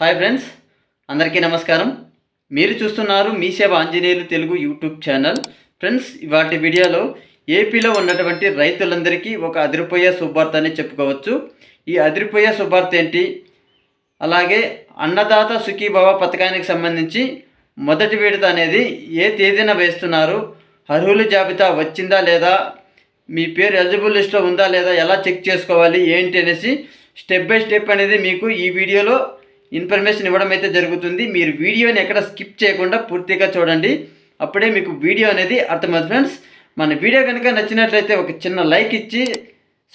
Hi friends అందరికీ నమస్కారం. మీరు చూస్తున్నారు మీ సేవ Anjaneyulu Telugu YouTube channel. Friends ఇవాటి వీడియోలో ఏపీలో ఉన్నటువంటి రైతులందరికీ ఒక అదిరిపోయే శుభార్త అని చెప్పుకోవచ్చు. ఈ అదిరిపోయే శుభార్త ఏంటి? అలాగే అన్నదాత సుఖీభవ పథకానికి సంబంధించి మొదటి విడత అనేది ఏ తేదీన వేస్తున్నారు? అర్హుల జాబితా వచ్చిందా లేదా? మీ పేరు ఎలిజిబుల్ లిస్ట్లో ఉందా లేదా? ఎలా చెక్ చేసుకోవాలి? ఏంటి అనేసి స్టెప్ బై స్టెప్ అనేది మీకు ఈ వీడియోలో ఇన్ఫర్మేషన్ ఇవ్వడం అయితే జరుగుతుంది. మీరు వీడియోని ఎక్కడ స్కిప్ చేయకుండా పూర్తిగా చూడండి. అప్పుడే మీకు వీడియో అనేది అర్థమవుతుంది ఫ్రెండ్స్. మన వీడియో కనుక నచ్చినట్లయితే ఒక చిన్న లైక్ ఇచ్చి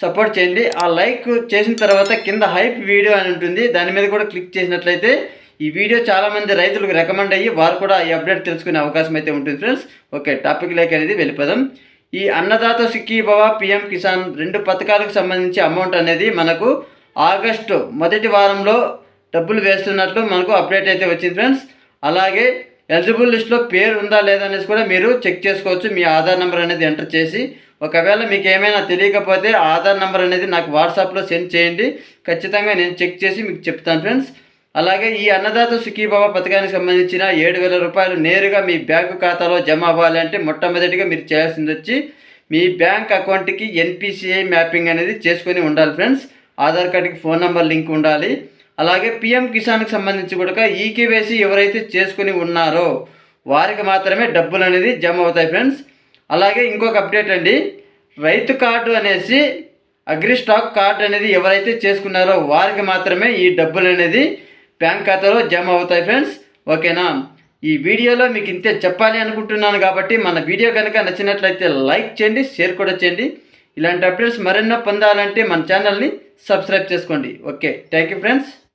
సపోర్ట్ చేయండి. ఆ లైక్ చేసిన తర్వాత కింద హైప్ వీడియో అని ఉంటుంది. దాని మీద కూడా క్లిక్ చేసినట్లయితే ఈ వీడియో చాలామంది రైతులకు రికమెండ్ అయ్యి వారు కూడా ఈ అప్డేట్ తెలుసుకునే అవకాశం అయితే ఉంటుంది ఫ్రెండ్స్. ఓకే టాపిక్ లైక్ అనేది వెళ్ళిపోదాం. ఈ అన్నదాత సుఖీభవ పిఎం కిసాన్ రెండు పథకాలకు సంబంధించి అమౌంట్ అనేది మనకు ఆగస్టు మొదటి వారంలో డబ్బులు వేస్తున్నట్లు మనకు అప్డేట్ అయితే వచ్చింది ఫ్రెండ్స్. అలాగే ఎలిజిబుల్ లిస్ట్లో పేరు ఉందా లేదా అనేసి కూడా మీరు చెక్ చేసుకోవచ్చు. మీ ఆధార్ నెంబర్ అనేది ఎంటర్ చేసి ఒకవేళ మీకు ఏమైనా తెలియకపోతే ఆధార్ నెంబర్ అనేది నాకు వాట్సాప్లో సెండ్ చేయండి. ఖచ్చితంగా నేను చెక్ చేసి మీకు చెప్తాను ఫ్రెండ్స్. అలాగే ఈ అన్నదాత సుఖీబాబా పథకానికి సంబంధించిన ఏడు వేల రూపాయలు నేరుగా మీ బ్యాంకు ఖాతాలో జమ అవ్వాలంటే మొట్టమొదటిగా మీరు చేయాల్సింది వచ్చి మీ బ్యాంక్ అకౌంట్కి ఎన్పిసిఐ మ్యాపింగ్ అనేది చేసుకొని ఉండాలి ఫ్రెండ్స్. ఆధార్ కార్డుకి ఫోన్ నెంబర్ లింక్ ఉండాలి. అలాగే పిఎం కిసాన్కి సంబంధించి కూడా ఈకేవైసీ ఎవరైతే చేసుకుని ఉన్నారో వారికి మాత్రమే డబ్బులు అనేది జమ అవుతాయి ఫ్రెండ్స్. అలాగే ఇంకొక అప్డేట్ అండి. రైతు కార్డు అనేసి అగ్రి స్టాక్ కార్డు అనేది ఎవరైతే చేసుకున్నారో వారికి మాత్రమే ఈ డబ్బులు అనేది బ్యాంక్ ఖాతాలో జమ అవుతాయి ఫ్రెండ్స్. ఓకేనా? ఈ వీడియోలో మీకు ఇంతే చెప్పాలి అనుకుంటున్నాను కాబట్టి మన వీడియో కనుక నచ్చినట్లయితే లైక్ చేయండి షేర్ కూడా చేయండి. ఇలాంటి అప్డేట్స్ మరెన్నో పొందాలంటే మన ఛానల్ని సబ్స్క్రైబ్ చేసుకోండి. Okay thank you friends.